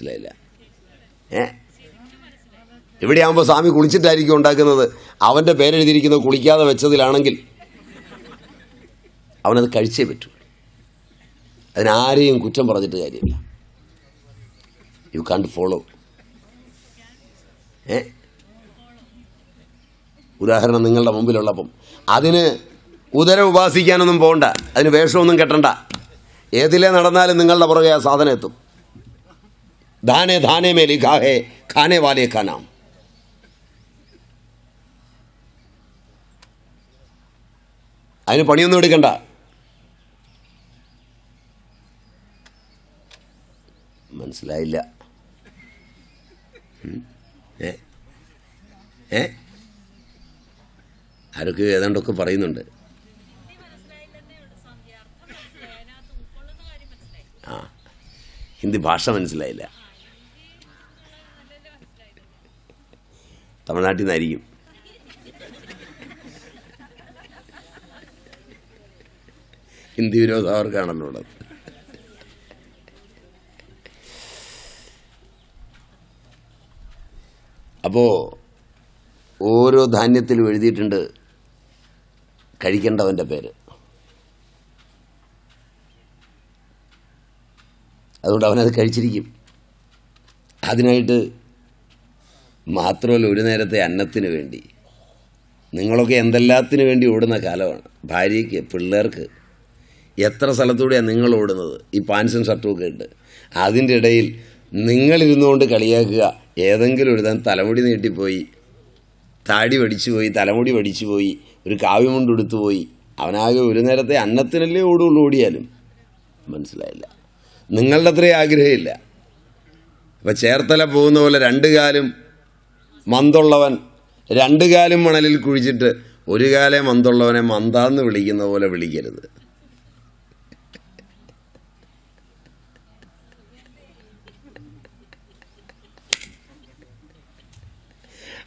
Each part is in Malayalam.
മനസ്സിലായില്ല. ഏ? ഇവിടെയാകുമ്പോൾ സ്വാമി കുളിച്ചിട്ടായിരിക്കും ഉണ്ടാക്കുന്നത്. അവന്റെ പേരെഴുതിയിരിക്കുന്നത് കുളിക്കാതെ വെച്ചതിലാണെങ്കിൽ അവനത് കഴിച്ചേ പറ്റൂ. അതിനാരെയും കുറ്റം പറഞ്ഞിട്ട് കാര്യമില്ല. യു കാണ്ട് ഫോളോ ഏ? ഉദാഹരണം നിങ്ങളുടെ മുമ്പിലുള്ളപ്പം. അതിന് ഉദരം ഉപാസിക്കാനൊന്നും പോകണ്ട അതിന് വേഷമൊന്നും കെട്ടണ്ട. ഏതിലേ നടന്നാലും നിങ്ങളുടെ പുറകെ ആ സാധനം എത്തും. ധാനെ ധാനെ മേലി ഖാഹേ ഖാനെ വാലേ ഖാനാം അതിന് പണിയൊന്നും എടുക്കണ്ട. മനസ്സിലായില്ല. ഏ? ഏ? ആരൊക്കെ ഏതാണ്ടൊക്കെ പറയുന്നുണ്ട്. ആ. ഹിന്ദി ഭാഷ മനസ്സിലായില്ല. തമിഴ്നാട്ടിൽ നിന്നായിരിക്കും. ഹിന്ദി വിരോധം അവർക്കാണല്ലോ ഉള്ളത്. അപ്പോൾ ഓരോ ധാന്യത്തിലും എഴുതിയിട്ടുണ്ട് കഴിക്കേണ്ടവന്റെ പേര്. അതുകൊണ്ട് അവനത് കഴിച്ചിരിക്കും. അതിനായിട്ട് മാത്രമല്ല ഒരു നേരത്തെ അന്നത്തിന് വേണ്ടി. നിങ്ങളൊക്കെ എന്തെല്ലാത്തിനു വേണ്ടി ഓടുന്ന കാലമാണ്. ഭാര്യയ്ക്ക് പിള്ളേർക്ക് എത്ര സ്ഥലത്തൂടെയാണ് നിങ്ങൾ ഓടുന്നത്? ഈ പാൻസും ഷർട്ടും ഒക്കെ ഉണ്ട് അതിന്റെ ഇടയിൽ നിങ്ങളിരുന്നുകൊണ്ട് കളിയാക്കുക. ഏതെങ്കിലും ഒരു താൻ തലമുടി നീട്ടിപ്പോയി താടി വടിച്ചു പോയി തലമുടി വടിച്ചു പോയി ഒരു കാവ്യമുണ്ട് എടുത്തു പോയി അവനാകെ ഒരു നേരത്തെ അന്നത്തിനല്ലേ ഓടുള്ളൂ ഓടിയാലും. മനസ്സിലായില്ല. നിങ്ങളുടെ അത്രയും ആഗ്രഹമില്ല. അപ്പം ചേർത്തല പോകുന്ന പോലെ രണ്ട് കാലും മന്തുള്ളവൻ രണ്ട് കാലും മണലിൽ കുഴിച്ചിട്ട് ഒരു കാലേ മന്തുള്ളവനെ മന്താന്ന് വിളിക്കുന്ന പോലെ വിളിക്കരുത്.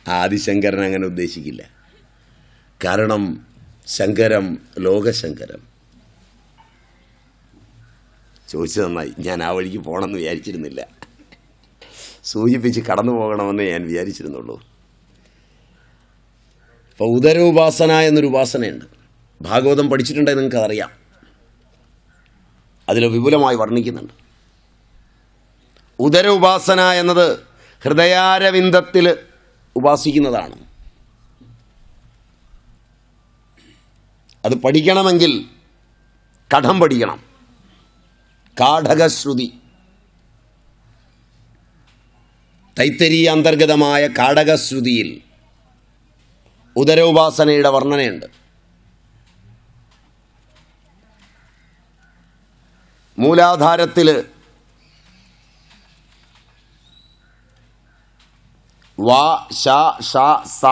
ആദിശങ്കരൻ അങ്ങനെ ഉദ്ദേശിക്കില്ല. കാരണം ശങ്കരം ലോകശങ്കരം. ചോദിച്ചു നന്നായി. ഞാൻ ആ വഴിക്ക് പോകണമെന്ന് വിചാരിച്ചിരുന്നില്ല. സൂചിപ്പിച്ച് കടന്നു പോകണമെന്ന് ഞാൻ വിചാരിച്ചിരുന്നുള്ളൂ. ഇപ്പോൾ ഉദരോപാസന എന്നൊരു ഉപാസനയുണ്ട്. ഭാഗവതം പഠിച്ചിട്ടുണ്ടെങ്കിൽ നിങ്ങൾക്ക് അറിയാം അതിൽ വിപുലമായി വർണിക്കുന്നുണ്ട്. ഉദര ഉപാസന എന്നത് ഹൃദയാരവിന്ദത്തിൽ ഉപാസിക്കുന്നതാണ്. അത് പഠിക്കണമെങ്കിൽ കഠം പഠിക്കണം. കാഠകശ്രുതി. തൈത്തരീയ അന്തർഗതമായ കാടകശ്രുതിയിൽ ഉദരോപാസനയുടെ വർണനയുണ്ട്. മൂലാധാരത്തിൽ വാ ഷ ഷ സ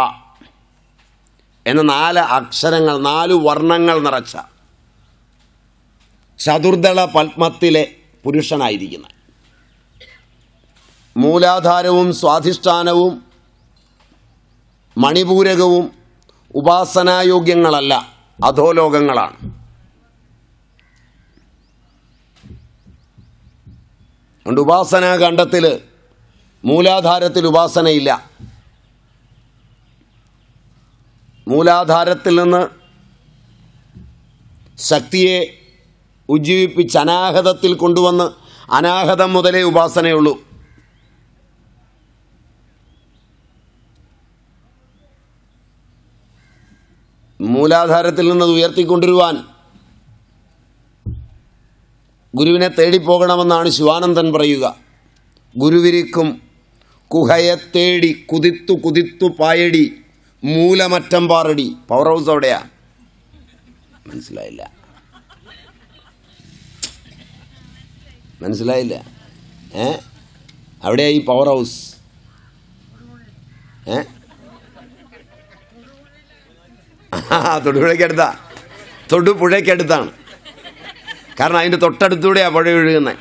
എന്ന നാല് അക്ഷരങ്ങൾ നാല് വർണങ്ങൾ നിറച്ച ചതുർദള പത്മത്തിലെ പുരുഷനായിരിക്കുന്ന മൂലാധാരവും സ്വാധിഷ്ഠാനവും മണിപൂരകവും ഉപാസനായോഗ്യങ്ങളല്ല അധോലോകങ്ങളാണ്. അതുകൊണ്ട് ഉപാസനാഖണ്ഡത്തിൽ മൂലാധാരത്തിൽ ഉപാസനയില്ല. മൂലാധാരത്തിൽ നിന്ന് ശക്തിയെ ഉജ്ജീവിപ്പിച്ച് അനാഹതത്തിൽ കൊണ്ടുവന്ന് അനാഹതം മുതലേ ഉപാസനയുള്ളൂ. മൂലാധാരത്തിൽ നിന്നത് ഉയർത്തിക്കൊണ്ടിരുവാൻ ഗുരുവിനെ തേടിപ്പോകണമെന്നാണ് ശിവാനന്ദൻ പറയുക. ഗുരുവിരിക്കും കുഹയെ തേടി കുതിത്തു കുതിത്തു പായടി മൂലമറ്റം പാറടി. പവർ ഹൗസ് എവിടെയാ മനസ്സിലായില്ല. മനസ്സിലായില്ല. ഏ? അവിടെയാ ഈ പവർ ഹൗസ് ഏ? തൊടുപുഴയ്ക്കടുത്താ. തൊടുപുഴയ്ക്കടുത്താണ്. കാരണം അതിന്റെ തൊട്ടടുത്തൂടെയാണ് പുഴ ഒഴുകുന്നത്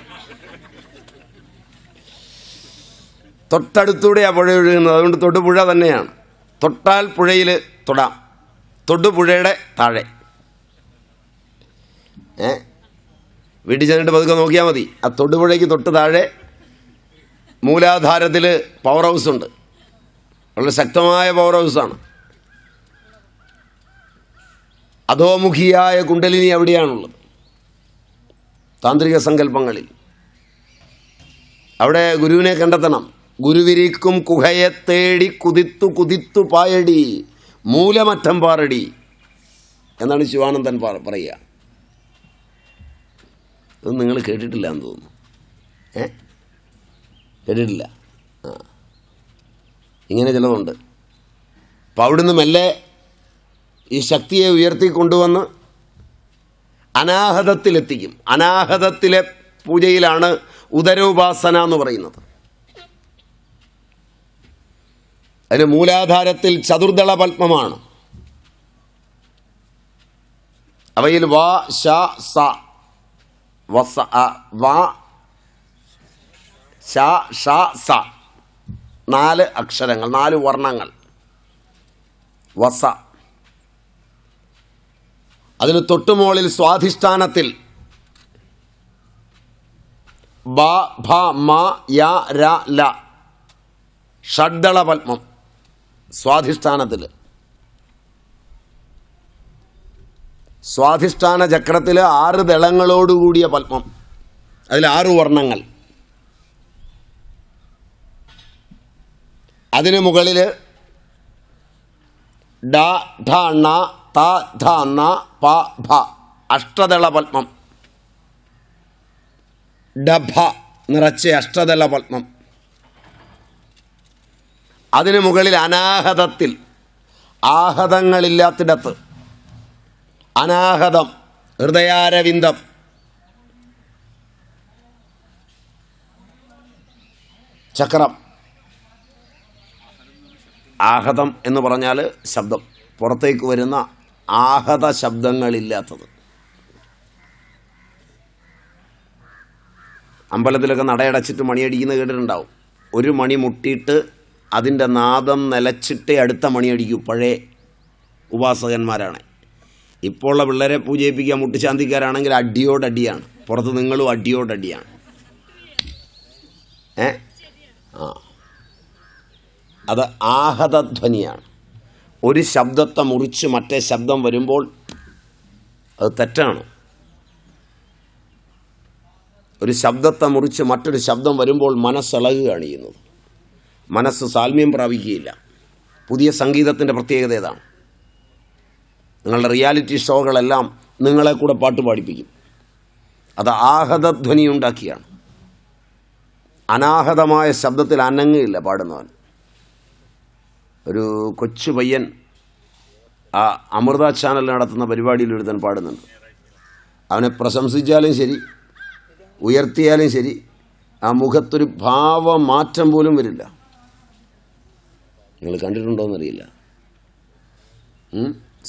തൊട്ടടുത്തൂടെയാണ് പുഴ ഒഴുകുന്നത്. അതുകൊണ്ട് തൊടുപുഴ തന്നെയാണ്. തൊട്ടാൽ പുഴയിൽ തൊടാം. തൊടുപുഴയുടെ താഴെ. ഏ? വീട്ടിൽ ചെന്നിട്ട് പതുക്കെ നോക്കിയാൽ മതി. ആ തൊടുപുഴയ്ക്ക് തൊട്ട് താഴെ മൂലാധാരത്തിൽ പവർ ഹൗസ് ഉണ്ട്. വളരെ ശക്തമായ പവർ ഹൗസാണ് അധോമുഖിയായ കുണ്ടലിനി അവിടെയാണുള്ളത്? താന്ത്രിക സങ്കല്പങ്ങളിൽ. അവിടെ ഗുരുവിനെ കണ്ടെത്തണം. ഗുരുവിരിക്കും കുഹയെ തേടി കുതിത്തു കുതിത്തു പായടി മൂലമറ്റം പാറടി എന്നാണ് ശിവാനന്ദൻ പറ- പറയുക. അത് നിങ്ങൾ കേട്ടിട്ടില്ല എന്ന് തോന്നുന്നു. ഏ? കേട്ടിട്ടില്ല. ആ. ഇങ്ങനെ ചിലതുണ്ട്. അപ്പോൾ അവിടുന്ന് മെല്ലെ ഈ ശക്തിയെ ഉയർത്തിക്കൊണ്ടുവന്ന് അനാഹതത്തിലെത്തിക്കും. അനാഹതത്തിലെ പൂജയിലാണ് ഉദരോപാസന എന്ന് പറയുന്നത്. അതിന് മൂലാധാരത്തിൽ ചതുർദള പത്മമാണ്. അവയിൽ വാ ശ സ വസ വാ സ. നാല് അക്ഷരങ്ങൾ നാല് വർണങ്ങൾ. വസ അതിന് തൊട്ടുമോളിൽ സ്വാധിഷ്ഠാനത്തിൽ. ബ ഭ മ യ ര ല. ഷഡ്ദള പത്മം സ്വാധിഷ്ഠാനത്തിൽ സ്വാധിഷ്ഠാന ചക്രത്തിൽ ആറ് ദളങ്ങളോടുകൂടിയ പത്മം. അതിൽ ആറ് വർണങ്ങൾ. അതിന് മുകളിൽ ഡ ഠ ണ ത ധ ന പ ഭ. അഷ്ടദള പത്മം ഡഭ നിറച്ച അഷ്ടദള പത്മം അതിന് മുകളിൽ അനാഹതത്തിൽ. ആഹതങ്ങളില്ലാത്തിടത്ത്. അനാഹതം ഹൃദയാരവിന്ദം. ചക്രം. ആഹതം എന്ന് പറഞ്ഞാൽ ശബ്ദം. പുറത്തേക്ക് വരുന്ന ആഹത ശബ്ദങ്ങളില്ലാത്തത്. അമ്പലത്തിലൊക്കെ നടയടച്ചിട്ട് മണിയടിക്കുന്നത് കേട്ടിട്ടുണ്ടാവും. ഒരു മണി മുട്ടിയിട്ട് അതിന്റെ നാദം നിലച്ചിട്ടേ അടുത്ത മണി അടിക്കൂ പഴയ ഉപാസകന്മാരാണ്. ഇപ്പോൾ ഉള്ള പിള്ളേരെ പൂജയിപ്പിക്കാൻ മുട്ടിശാന്തിക്കാരാണെങ്കിൽ അടിയോടടിയാണ്. പുറത്ത് നിങ്ങളും അടിയോടടിയാണ്. ഏ? ആ. അത് ആഹതധ്വനിയാണ്. ഒരു ശബ്ദത്തെ മുറിച്ച് മറ്റേ ശബ്ദം വരുമ്പോൾ അത് തെറ്റാണ്. ഒരു ശബ്ദത്തെ മുറിച്ച് മറ്റൊരു ശബ്ദം വരുമ്പോൾ മനസ്സിളകുകയാണ് ചെയ്യുന്നത്. മനസ്സ് സാൽമ്യം പ്രാപിക്കുകയില്ല. പുതിയ സംഗീതത്തിന്റെ പ്രത്യേകത ഏതാണ്? നിങ്ങളുടെ റിയാലിറ്റി ഷോകളെല്ലാം നിങ്ങളെ കൂടെ പാട്ട് പാടിപ്പിക്കും. അത് ആഹതധ്വനി ഉണ്ടാക്കിയാണ്. അനാഹതമായ ശബ്ദത്തിൽ അനങ്ങുകയില്ല പാടുന്നവൻ. ഒരു കൊച്ചു പയ്യൻ ആ അമൃത ചാനൽ നടത്തുന്ന പരിപാടിയിൽ ഒരുത്തൻ പാടുന്നുണ്ട്. അവനെ പ്രശംസിച്ചാലും ശരി ഉയർത്തിയാലും ശരി ആ മുഖത്തൊരു ഭാവമാറ്റം പോലും വരില്ല. നിങ്ങൾ കണ്ടിട്ടുണ്ടോയെന്നറിയില്ല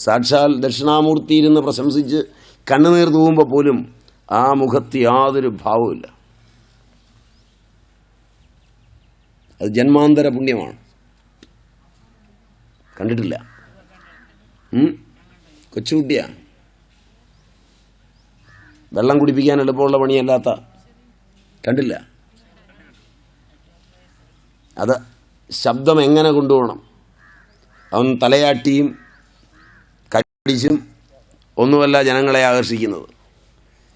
സാക്ഷാൽ ദക്ഷിണാമൂർത്തി ഇരുന്ന് പ്രശംസിച്ച് കണ്ണുനീർ തൂവുമ്പോൾ പോലും ആ മുഖത്ത് യാതൊരു ഭാവമില്ല അത് ജന്മാന്തര പുണ്യമാണ്. കണ്ടിട്ടില്ല? കൊച്ചുകുട്ടിയാ. വെള്ളം കുടിപ്പിക്കാൻ എളുപ്പമുള്ള പണിയല്ലാത്ത. കണ്ടില്ല? അത് ശബ്ദം എങ്ങനെ കൊണ്ടുപോകണം? അവൻ തലയാട്ടിയും കടിച്ചും ഒന്നുമല്ല ജനങ്ങളെ ആകർഷിക്കുന്നത്.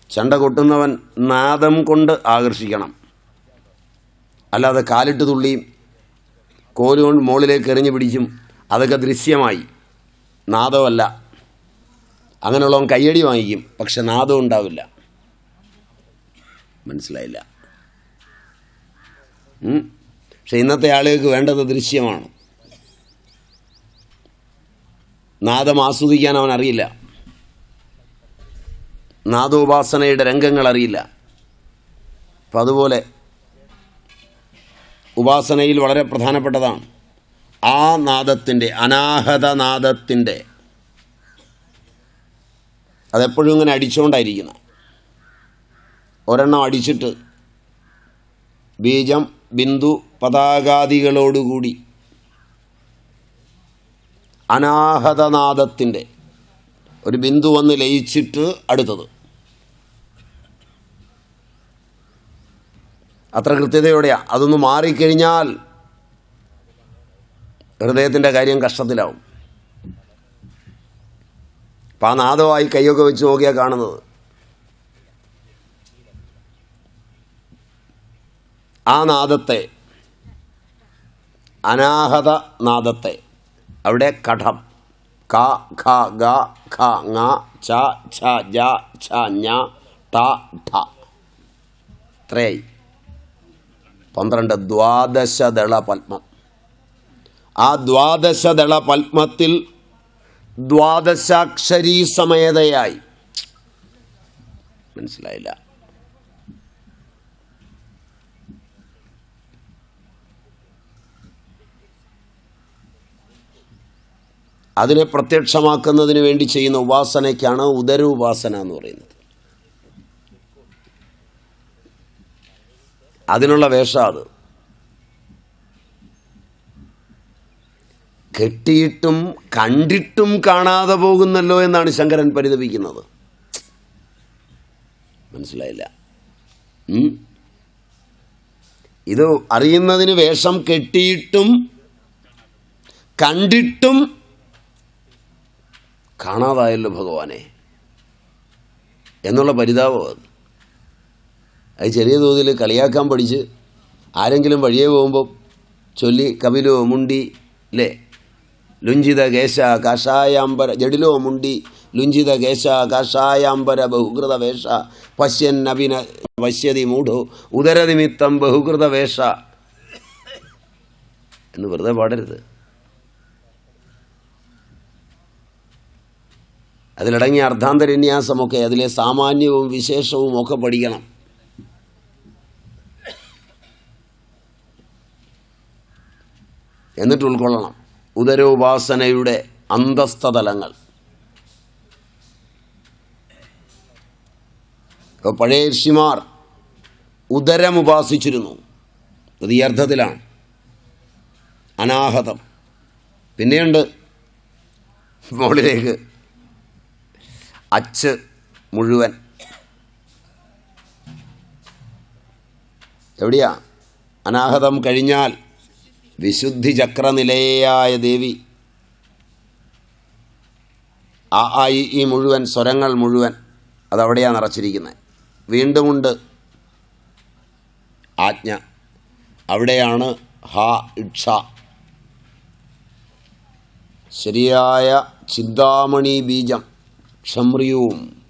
ചണ്ട കൊട്ടുന്നവൻ നാദം കൊണ്ട് ആകർഷിക്കണം. അല്ലാതെ കാലിട്ട് തുള്ളിയും കോലുകൊണ്ട് മുകളിലേക്ക് എറിഞ്ഞു പിടിച്ചും അതൊക്കെ ദൃശ്യമായി. നാദമല്ല അങ്ങനെയുള്ളവൻ കയ്യടി വാങ്ങിക്കും പക്ഷെ നാദം ഉണ്ടാവില്ല. മനസ്സിലായില്ല. പക്ഷെ ഇന്നത്തെ ആളുകൾക്ക് വേണ്ടത് ദൃശ്യമാണ്. നാദം ആസ്വദിക്കാൻ അവൻ അറിയില്ല. നാദോപാസനയുടെ രംഗങ്ങൾ അറിയില്ല. അപ്പം അതുപോലെ ഉപാസനയിൽ വളരെ പ്രധാനപ്പെട്ടതാണ്. ആ നാദത്തിന്റെ അനാഹത നാദത്തിന്റെ അതെപ്പോഴും ഇങ്ങനെ അടിച്ചുകൊണ്ടായിരിക്കുന്നത് ഒരെണ്ണം അടിച്ചിട്ട് ബീജം ബിന്ദു പതാകാദികളോടുകൂടി അനാഹതനാദത്തിന്റെ ഒരു ബിന്ദു വന്ന് ലയിച്ചിട്ട് അടുത്തത്. അത്ര കൃത്യതയോടെയാണ് അതൊന്ന് മാറിക്കഴിഞ്ഞാൽ ഹൃദയത്തിന്റെ കാര്യം കഷ്ടത്തിലാവും. അപ്പം ആ നാദമായി കൈയൊക്കെ വെച്ച് നോക്കിയാൽ കാണുന്നത്. ആ നാദത്തെ അനാഹത നാദത്തെ അവിടെ കഠം ക ഖ ഗ ഖ ങ ച ഛ ജ ഛ ഞ ട ഠ. ഇത്രയായി. പന്ത്രണ്ട് ദ്വാദശദള പത്മം ആ ദ്വാദശദള പത്മത്തിൽ ദ്വാദശാക്ഷരീ സമേതയായി. മനസ്സിലായില്ല. അതിനെ പ്രത്യക്ഷമാക്കുന്നതിന് വേണ്ടി ചെയ്യുന്ന ഉപാസനയ്ക്കാണ് ഉദര ഉപാസന എന്ന് പറയുന്നത്. അതിനുള്ള വേഷം അത്. കെട്ടിയിട്ടും കണ്ടിട്ടും കാണാതെ പോകുന്നല്ലോ എന്നാണ് ശങ്കരൻ പരിതപിക്കുന്നത്. മനസ്സിലായില്ല? ഇത് അറിയുന്നതിന് വേഷം കെട്ടിയിട്ടും കണ്ടിട്ടും കാണാതായല്ലോ ഭഗവാനെ. എന്നുള്ള പരിതാപം അത്. അത് ചെറിയ തോതിൽ കളിയാക്കാൻ പഠിച്ച് ആരെങ്കിലും വഴിയെ പോകുമ്പോൾ ചൊല്ലി കപിലോ മുണ്ടി അല്ലേ ലുഞ്ചിത കേശ കഷായാംബര ജഡിലോ മുണ്ടി ലുഞ്ചിത കേശ കഷായാംബര ബഹുകൃത വേഷ പശ്യൻ നവിന പശ്യതി മൂഢോ ഉദരനിമിത്തം ബഹുകൃത വേഷ. എന്ന് വെറുതെ പാടരുത്. അതിലടങ്ങിയ അർദ്ധാന്തരന്യാസമൊക്കെ അതിലെ സാമാന്യവും വിശേഷവും ഒക്കെ പഠിക്കണം. എന്നിട്ട് ഉൾക്കൊള്ളണം. ഉദരോപാസനയുടെ അന്തസ്ഥതലങ്ങൾ. ഇപ്പോൾ പഴയ ഋഷിമാർ ഉദരം ഉപാസിച്ചിരുന്നു അത് ഈ അർത്ഥത്തിലാണ്. അനാഹതം. പിന്നെയുണ്ട് മുകളിലേക്ക്. അച്ച് മുഴുവൻ. എവിടെയാ? അനാഹതം കഴിഞ്ഞാൽ വിശുദ്ധി ചക്രനിലയായ ദേവി. ആ ആ ഈ മുഴുവൻ സ്വരങ്ങൾ മുഴുവൻ അതവിടെയാണ് നിറച്ചിരിക്കുന്നത് വീണ്ടുമുണ്ട് ആജ്ഞ. അവിടെയാണ് ഹ ഇക്ഷ. ശരിയായ ചിന്താമണി ബീജം ക്ഷമ്രിയവും.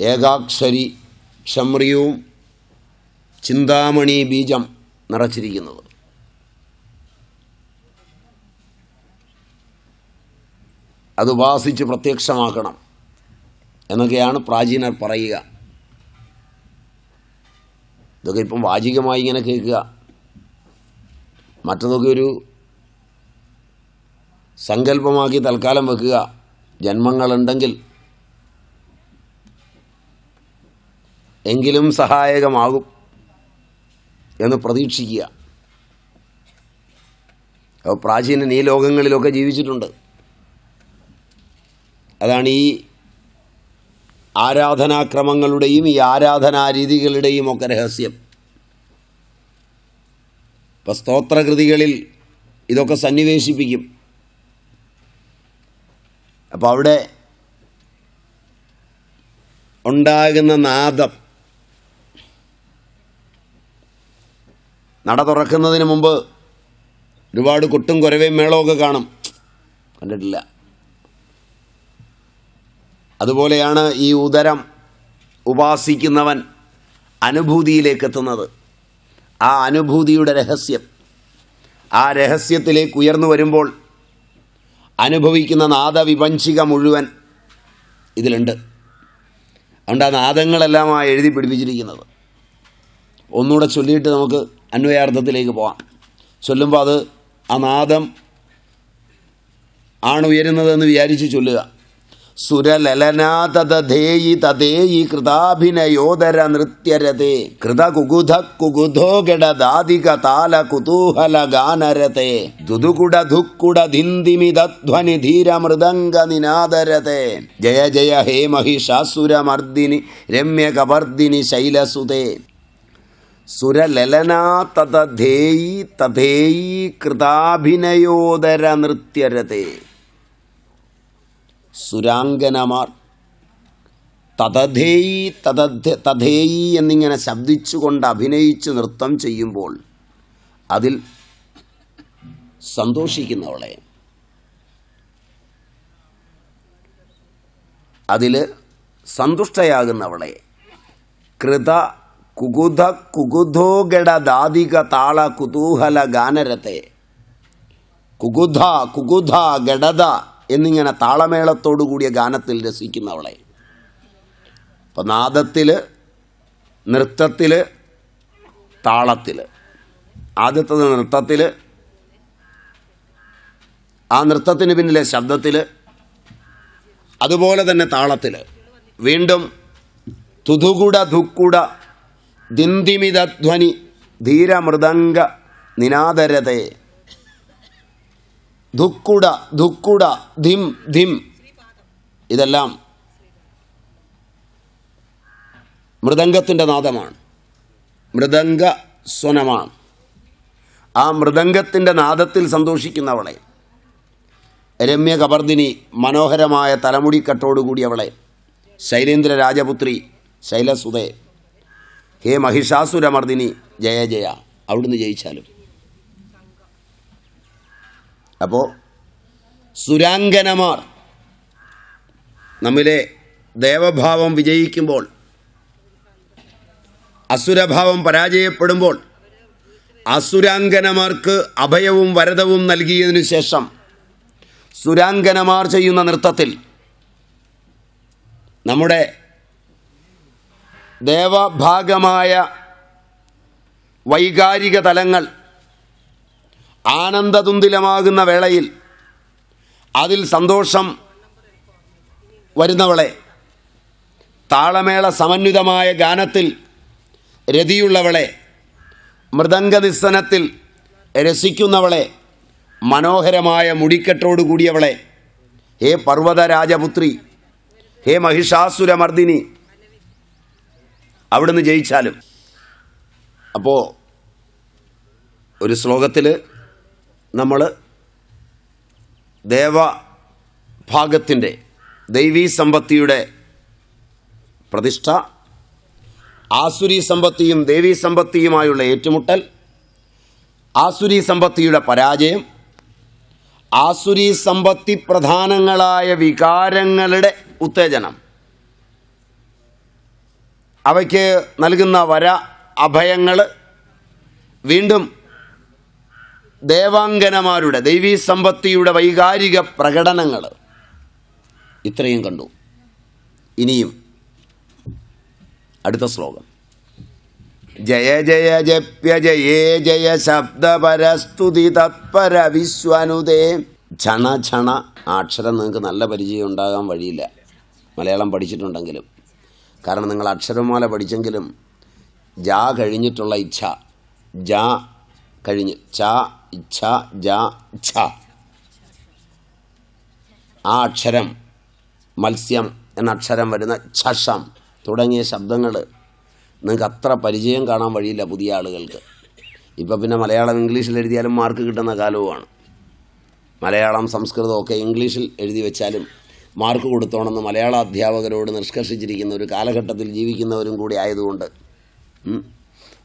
ഏകാക്ഷരി ക്ഷമ്രിയവും ചിന്താമണി ബീജം നിറച്ചിരിക്കുന്നത്. അത് ഉപാസിച്ച് പ്രത്യക്ഷമാക്കണം എന്നൊക്കെയാണ് പ്രാചീനർ പറയുക. ഇതൊക്കെ ഇപ്പം വാചികമായി ഇങ്ങനെ കേൾക്കുക. മറ്റതൊക്കെ ഒരു സങ്കല്പമാക്കി തൽക്കാലം വെക്കുക. ജന്മങ്ങളുണ്ടെങ്കിൽ എങ്കിലും സഹായകമാകും. എന്ന് പ്രതീക്ഷിക്കുക. അപ്പോൾ പ്രാചീനൻ ഈ ലോകങ്ങളിലൊക്കെ ജീവിച്ചിട്ടുണ്ട്. അതാണ് ഈ ആരാധനാക്രമങ്ങളുടെയും ഈ ആരാധനാരീതികളുടെയും ഒക്കെ രഹസ്യം. ഇപ്പം സ്തോത്രകൃതികളിൽ ഇതൊക്കെ സന്നിവേശിപ്പിക്കും. അപ്പോൾ അവിടെ ഉണ്ടാകുന്ന നാദം നട തുറക്കുന്നതിന് മുമ്പ് ഒരുപാട് കുട്ടും കുരവയും മേളമൊക്കെ കാണും. കണ്ടിട്ടില്ല. അതുപോലെയാണ് ഈ ഉദരം ഉപാസിക്കുന്നവൻ അനുഭൂതിയിലേക്ക് എത്തുന്നത് ആ അനുഭൂതിയുടെ രഹസ്യം. ആ രഹസ്യത്തിലേക്ക് ഉയർന്നു വരുമ്പോൾ അനുഭവിക്കുന്ന നാദവിപഞ്ചിക മുഴുവൻ ഇതിലുണ്ട്. അതുകൊണ്ട് ആ നാദങ്ങളെല്ലാം ആ എഴുതി പിടിപ്പിച്ചിരിക്കുന്നത്. ഒന്നുകൂടെ ചൊല്ലിയിട്ട് നമുക്ക് അന്വയാർത്ഥത്തിലേക്ക് പോകാം ചൊല്ലുമ്പോൾ അത് ആ നാദം ആണ് ഉയരുന്നതെന്ന് വിചാരിച്ച് ചൊല്ലുക. സുരലലനാതതധേയി തതേയി കൃതാഭിനയോദര നൃത്യരതേ. കൃത കുകുധ കുകുധോ ഗഡദാദിക താല കുതൂഹല ഗാനരത്തെ ദുദുകുട ധുക്കുട ധിന്തിമിതധ്വനി ധീര മൃദംഗ നിനാദരതേ ജയ ജയ ഹേ മഹിഷാസുരമർദിനി രമ്യകവർദ്ദിനി ശൈലസുതേ. സുരലലനാ തഥേയി തഥേയി കൃതാഭിനയോദര നൃത്യരതേ സുരാംഗനമാർ തഥേയി തഥ തഥേയി എന്നിങ്ങനെ ശബ്ദിച്ചുകൊണ്ട് അഭിനയിച്ച് നൃത്തം ചെയ്യുമ്പോൾ അതിൽ സന്തോഷിക്കുന്നവളെ. അതിൽ സന്തുഷ്ടയാകുന്നവളെ. കൃത കുകുധോഗട ദാതിക താള കുതൂഹല ഗാനരത്തെ. കുകുധ കുകുധ ഗടത എന്നിങ്ങനെ താളമേളത്തോടു കൂടിയ ഗാനത്തിൽ രസിക്കുന്നവളെ. അപ്പം നാദത്തിൽ നൃത്തത്തിൽ താളത്തിൽ ആദ്യത്തത് നൃത്തത്തിൽ ആ നൃത്തത്തിന് പിന്നിലെ ശബ്ദത്തിൽ അതുപോലെ തന്നെ താളത്തിൽ വീണ്ടും തുതുകുട ധുക്കുട ദിന്തിമിതധ്വനി ധീരമൃദംഗ നിനാദരതെ. ദുക്കുട ദുക്കുട ധിം ധിം. ഇതെല്ലാം മൃദംഗത്തിന്റെ നാദമാണ്. മൃദംഗ സ്വനമാണ്. ആ മൃദംഗത്തിന്റെ നാദത്തിൽ സന്തോഷിക്കുന്നവളെ രമ്യ കബർദിനി മനോഹരമായ തലമുടിക്കട്ടോടുകൂടിയവളെ ശൈലേന്ദ്ര രാജപുത്രി ശൈലസുതേ ഹേ മഹിഷാസുരമർദിനി ജയ ജയ. അവിടുന്ന് ജയിച്ചാലും. അപ്പോൾ സുരാങ്കനമാർ നമ്മിലെ ദേവഭാവം വിജയിക്കുമ്പോൾ അസുരഭാവം പരാജയപ്പെടുമ്പോൾ അസുരാങ്കനമാർക്ക് അഭയവും വരദവും നൽകിയതിനു ശേഷം സുരാങ്കനമാർ ചെയ്യുന്ന നൃത്തത്തിൽ നമ്മുടെ ദേവഭാഗമായ വൈകാരിക തലങ്ങൾ ആനന്ദതുന്തിലമാകുന്ന വേളയിൽ അതിൽ സന്തോഷം വരുന്നവളെ. താളമേള സമന്വിതമായ ഗാനത്തിൽ രതിയുള്ളവളെ. മൃദംഗനിസ്സനത്തിൽ രസിക്കുന്നവളെ. മനോഹരമായ മുടിക്കെട്ടോടു കൂടിയവളെ. ഹേ പർവതരാജപുത്രി. ഹേ മഹിഷാസുരമർദിനി. അവിടുന്ന് ജയിച്ചാലും. അപ്പോൾ ഒരു ശ്ലോകത്തിൽ നമ്മൾ ദേവഭാഗത്തിന്റെ ദൈവീ സമ്പത്തിയുടെ പ്രതിഷ്ഠ ആസുരി സമ്പത്തിയും ദേവീ സമ്പത്തിയുമായുള്ള ഏറ്റുമുട്ടൽ ആസുരി സമ്പത്തിയുടെ പരാജയം ആസുരി സമ്പത്തി പ്രധാനങ്ങളായ വികാരങ്ങളുടെ ഉത്തേജനം. അവയ്ക്ക് നൽകുന്ന വര അഭയങ്ങൾ വീണ്ടും ദേവാംഗനമാരുടെ ദൈവീ സമ്പത്തിയുടെ വൈകാരിക പ്രകടനങ്ങൾ ഇത്രയും കണ്ടു. ഇനിയും അടുത്ത ശ്ലോകം. ജയ ജയ ജപ്യ ജയേ ജയ ശബ്ദപരസ്തുതി തത്പര വിശ്വനുദേ ക്ഷണ ക്ഷണ ആ അക്ഷരം നിങ്ങൾക്ക് നല്ല പരിചയം ഉണ്ടാകാൻ വഴിയില്ല. മലയാളം പഠിച്ചിട്ടുണ്ടെങ്കിലും. കാരണം നിങ്ങൾ അക്ഷരമാല പഠിച്ചെങ്കിലും ജാ കഴിഞ്ഞിട്ടുള്ള ഇച്ഛ ജാ കഴിഞ്ഞ് ച ഇച്ഛ ജാ ഛ ആ അക്ഷരം മത്സ്യം എന്ന അക്ഷരം വരുന്ന ഛഷം തുടങ്ങിയ ശബ്ദങ്ങൾ നിങ്ങൾക്ക് അത്ര പരിചയം കാണാൻ വഴിയില്ല പുതിയ ആളുകൾക്ക്. ഇപ്പം പിന്നെ മലയാളം ഇംഗ്ലീഷിൽ എഴുതിയാലും മാർക്ക് കിട്ടുന്ന കാലവുമാണ്. മലയാളം സംസ്കൃതം ഒക്കെ ഇംഗ്ലീഷിൽ എഴുതി വെച്ചാലും മാർക്ക് കൊടുത്തോണമെന്ന് മലയാള അധ്യാപകരോട് നിഷ്കർഷിച്ചിരിക്കുന്ന ഒരു കാലഘട്ടത്തിൽ ജീവിക്കുന്നവരും കൂടി ആയതുകൊണ്ട്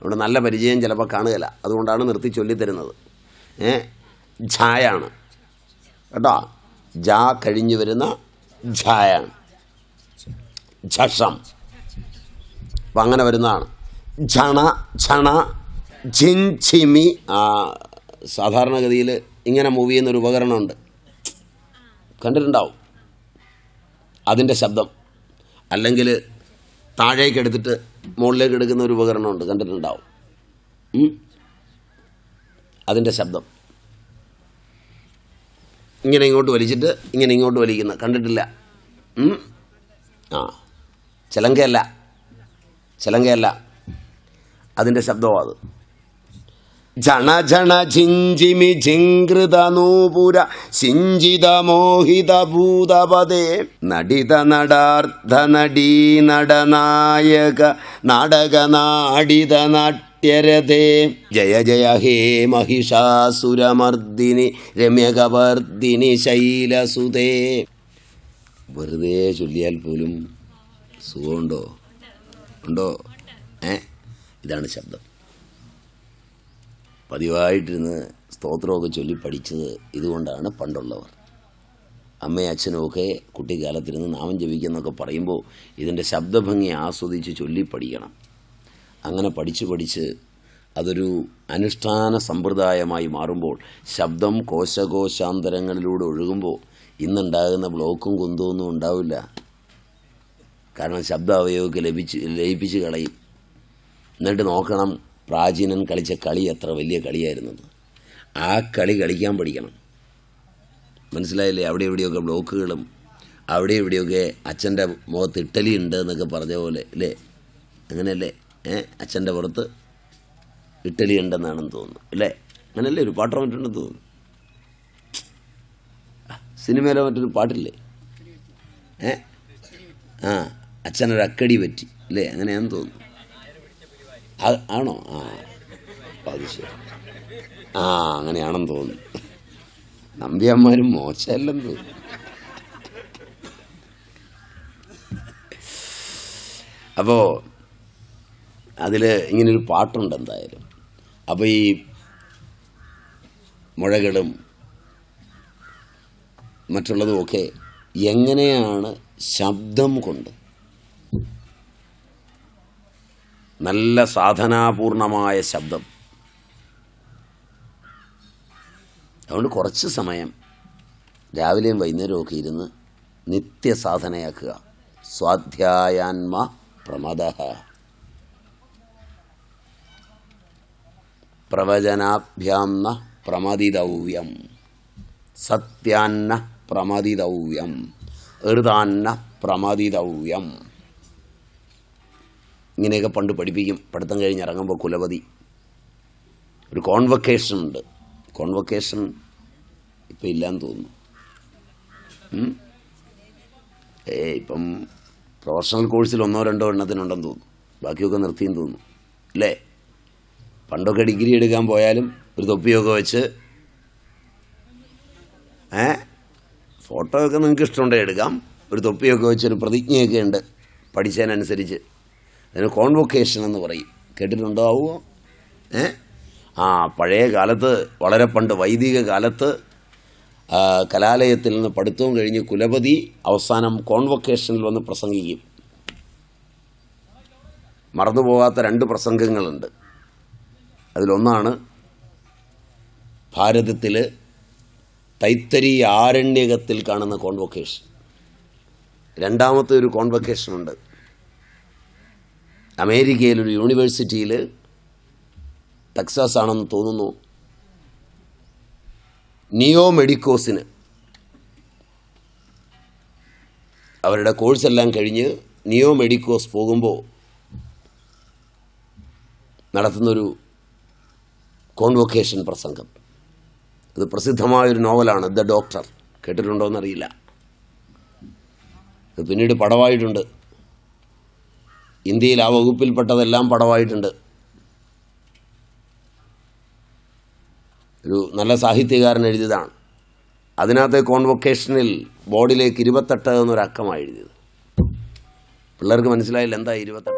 അവിടെ നല്ല പരിചയം ചിലപ്പോൾ കാണുകയില്ല. അതുകൊണ്ടാണ് നിർത്തി ചൊല്ലിത്തരുന്നത്. ഏ ഝായാണ്. കേട്ടോ? ജാ കഴിഞ്ഞു വരുന്ന ഝായാണ്. ഝഷം. അപ്പം അങ്ങനെ വരുന്നതാണ്. ഝണ ഝണ ആ, സാധാരണഗതിയിൽ ഇങ്ങനെ മൂവ് ചെയ്യുന്ന ഒരു ഉപകരണമുണ്ട്. കണ്ടിട്ടുണ്ടാവും. അതിന്റെ ശബ്ദം. അല്ലെങ്കിൽ താഴേക്ക് എടുത്തിട്ട് മുകളിലേക്ക് എടുക്കുന്ന ഒരു ഉപകരണമുണ്ട് കണ്ടിട്ടുണ്ടാവും? അതിന്റെ ശബ്ദം. ഇങ്ങനെ ഇങ്ങോട്ട് വലിച്ചിട്ട് ഇങ്ങനെ ഇങ്ങോട്ട് വലിക്കുന്ന കണ്ടിട്ടില്ല. ആ. ചിലങ്കയല്ല. ചിലങ്കയല്ല. അതിന്റെ ശബ്ദമാണ് അത്. ജണ ജണ ജിഞ്ചിമി ജിങ്കൃത നൂപുര സിഞ്ചിത മോഹിത ഭൂതപദേ. നടിത നടാർത്ഥ നടീ നടനായക നാടക നാടിത നാട്യരഥേ. ജയ ജയ ഹേ മഹിഷാസുരമർദിനി രമ്യകവർദിനി ശൈലസുതേ. വെറുതെ ചൊല്ലിയാൽ പോലും സുഖമുണ്ടോ? ഉണ്ടോ? ഏ? ഇതാണ് ശബ്ദം. പതിവായിട്ടിരുന്ന് സ്തോത്രമൊക്കെ ചൊല്ലി പഠിച്ചത് ഇതുകൊണ്ടാണ് പണ്ടുള്ളവർ. അമ്മയും അച്ഛനും ഒക്കെ കുട്ടിക്കാലത്തിരുന്ന് നാമം ജപിക്കുന്നൊക്കെ പറയുമ്പോൾ ഇതിന്റെ ശബ്ദഭംഗി ആസ്വദിച്ച് ചൊല്ലി പഠിക്കണം. അങ്ങനെ പഠിച്ച് പഠിച്ച് അതൊരു അനുഷ്ഠാന സമ്പ്രദായമായി മാറുമ്പോൾ ശബ്ദം കോശകോശാന്തരങ്ങളിലൂടെ ഒഴുകുമ്പോൾ ഇന്നുണ്ടാകുന്ന ബ്ലോക്കും കുന്തമൊന്നും ഉണ്ടാവില്ല. കാരണം ശബ്ദ അവയവൊക്കെ ലഭിച്ച് ലയിപ്പിച്ച് കളയും. എന്നിട്ട് നോക്കണം പ്രാചീനൻ കളിച്ച കളി എത്ര വലിയ കളിയായിരുന്നത്. ആ കളി കളിക്കാൻ പഠിക്കണം. മനസ്സിലായില്ലേ? അവിടെ ഇവിടെയൊക്കെ ബ്ലോക്കുകളും അവിടെ ഇവിടെയൊക്കെ അച്ഛന്റെ മുഖത്ത് ഇട്ടലി ഉണ്ട് എന്നൊക്കെ പറഞ്ഞ പോലെ അല്ലേ? അങ്ങനെയല്ലേ? ഏ? അച്ഛന്റെ പുറത്ത് ഇട്ടലി ഉണ്ടെന്നാണെന്ന് തോന്നുന്നു അല്ലേ? അങ്ങനെയല്ലേ? ഒരു പാട്ട് പറഞ്ഞിട്ടുണ്ടെന്ന് തോന്നുന്നു. സിനിമയിലെ മറ്റൊരു പാട്ടില്ലേ? ഏ? ആ അച്ഛനൊരക്കടി പറ്റി അല്ലേ? അങ്ങനെയാണെന്ന് തോന്നുന്നു. ആ- ആണോ? ആ. അത് ശരി. ആ അങ്ങനെയാണെന്ന് തോന്നുന്നു. നമ്പിയന്മാരും മോശമല്ലെന്ന് തോന്നുന്നു. അപ്പോൾ അതിൽ ഇങ്ങനൊരു പാട്ടുണ്ട് എന്തായാലും. അപ്പോൾ ഈ മുഴകളും മറ്റുള്ളതുമൊക്കെ എങ്ങനെയാണ് ശബ്ദം കൊണ്ട് നല്ല സാധനാപൂർണമായ ശബ്ദം. അതുകൊണ്ട് കുറച്ച് സമയം രാവിലെയും വൈകുന്നേരവും ഒക്കെ ഇരുന്ന് നിത്യസാധനയാക്കുക. സ്വാധ്യായാന്മ പ്രമദ. പ്രവചനാഭ്യാന്ന ന പ്രമദിതവ്യം സത്യാന്ന പ്രമദിതവ്യം ഋതാന്ന പ്രമദിതവ്യം ഇങ്ങനെയൊക്കെ പണ്ട് പഠിപ്പിക്കും. പഠിത്തം കഴിഞ്ഞ് ഇറങ്ങുമ്പോൾ കുലപതി. ഒരു കോൺവക്കേഷൻ ഉണ്ട്. കോൺവക്കേഷൻ ഇപ്പം ഇല്ലാന്ന് തോന്നുന്നു? ഏ ഇപ്പം പ്രൊഫഷണൽ കോഴ്സിൽ ഒന്നോ രണ്ടോ എണ്ണത്തിനുണ്ടെന്ന് തോന്നുന്നു. ബാക്കിയൊക്കെ നിർത്തിയെന്ന് തോന്നുന്നു. അല്ലേ? പണ്ടൊക്കെ ഡിഗ്രി എടുക്കാൻ പോയാലും ഒരു തൊപ്പിയൊക്കെ വെച്ച് ഏ? ഫോട്ടോ ഒക്കെ നിങ്ങൾക്ക് ഇഷ്ടമുണ്ടെങ്കിൽ എടുക്കാം. ഒരു തൊപ്പിയൊക്കെ വെച്ചൊരു പ്രതിജ്ഞയൊക്കെ ഉണ്ട്. പഠിച്ചതിനനുസരിച്ച്. അതിന് കോൺവൊക്കേഷൻ എന്ന് പറയും. കേട്ടിട്ടുണ്ടോ ആവുമോ ഏ? ആ പഴയ കാലത്ത് വളരെ പണ്ട് വൈദിക കാലത്ത് കലാലയത്തിൽ നിന്ന് പഠിത്തവും കഴിഞ്ഞ് കുലപതി അവസാനം കോൺവൊക്കേഷനിൽ വന്ന് പ്രസംഗിക്കും. മറന്നുപോകാത്ത രണ്ട് പ്രസംഗങ്ങളുണ്ട്. അതിലൊന്നാണ് ഭാരതത്തിൽ തൈത്തരി ആരണ്യകത്തിൽ കാണുന്ന കോൺവൊക്കേഷൻ രണ്ടാമത്തെ ഒരു കോൺവൊക്കേഷൻ ഉണ്ട്. അമേരിക്കയിലൊരു യൂണിവേഴ്സിറ്റിയിൽ ടെക്സാസ് ആണെന്ന് തോന്നുന്നു. നിയോ മെഡിക്കോസിന് അവരുടെ കോഴ്സെല്ലാം കഴിഞ്ഞ് നിയോ മെഡിക്കോസ് പോകുമ്പോൾ നടത്തുന്നൊരു കോൺവൊക്കേഷൻ പ്രസംഗം. ഇത് പ്രസിദ്ധമായൊരു നോവലാണ് ദ ഡോക്ടർ. കേട്ടിട്ടുണ്ടോ എന്നറിയില്ല പിന്നീട് പടവായിട്ടുണ്ട്. ഇന്ത്യയിൽ ആ വകുപ്പിൽപ്പെട്ടതെല്ലാം പടമായിട്ടുണ്ട് ഒരു നല്ല സാഹിത്യകാരൻ എഴുതിയതാണ്. അതിനകത്തെ കോൺവൊക്കേഷനിൽ ബോർഡിലേക്ക് ഇരുപത്തെട്ട് എന്നൊരക്കമാണ് എഴുതിയത്. പിള്ളേർക്ക് മനസ്സിലായില്ല എന്താ ഇരുപത്തെട്ട്?